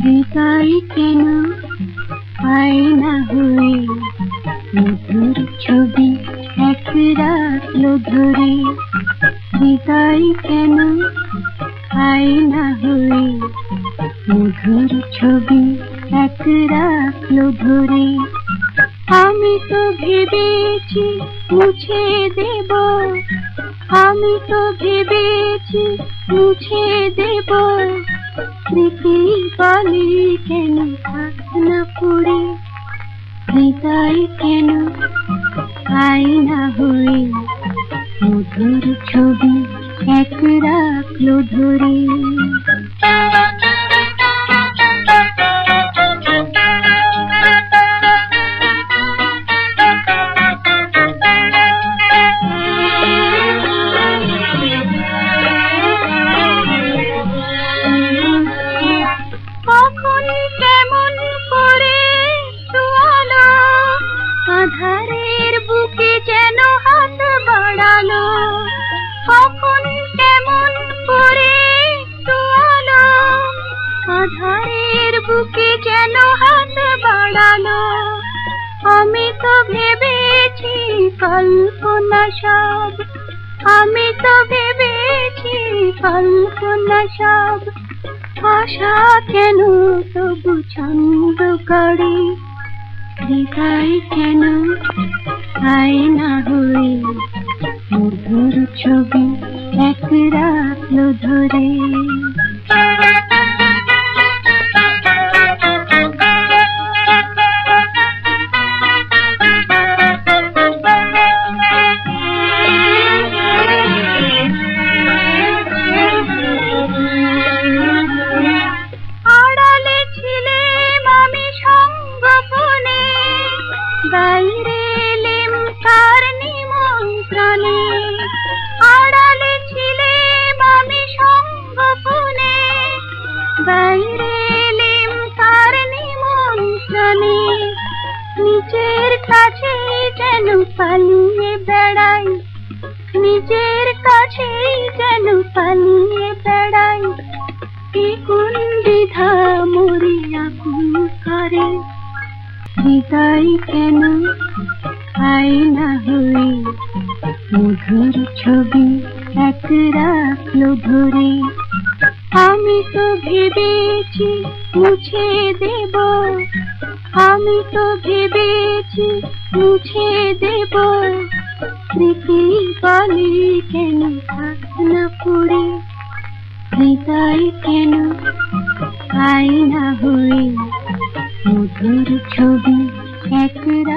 হৃদয় কেন আয়না হয়ে মধুর ছবি এক রাখল ধরে হৃদয় কেন আয়না হয়ে মধুর ছবি এক রাখল ধরে আমি তো ভেবেছি মুছে দেব, আমি তো ভেবেছি মুছে স্মৃতি বলে কেন না পড়ে? হৃদয় কেন আয়না হয়ে? মধুর ছবি এক রাখল ধরে। কল্পনা সব আমি তো ভেবেছি কল্পনা সব আশা কেন তবু ছন্দ করে হৃদয় কেন আয়না হয়ে মধুর ছবি এক রাখল ধরে? নিমন্ত্রণে আড়ালে সঙ্গপনে। বাইরে এলেম তার নিমন্ত্রণে। নিজের কাছে যেন পালিয়ে বেড়াই। নিজের কাছে যেন পালিয়ে বেড়াই। কোন দ্বিধা মরে আকুল করে। হৃদয় কেন? আয়না হয়ে মধুর ছবি, এক রাখল ধরে আমি তো ভেবেছি মুছে দেব, আমি তো ভেবেছি মুছে দেব। স্মৃতি বলে কেন না পড়ে? হৃদয় কেন আয়না হয়ে? মধুর ছবি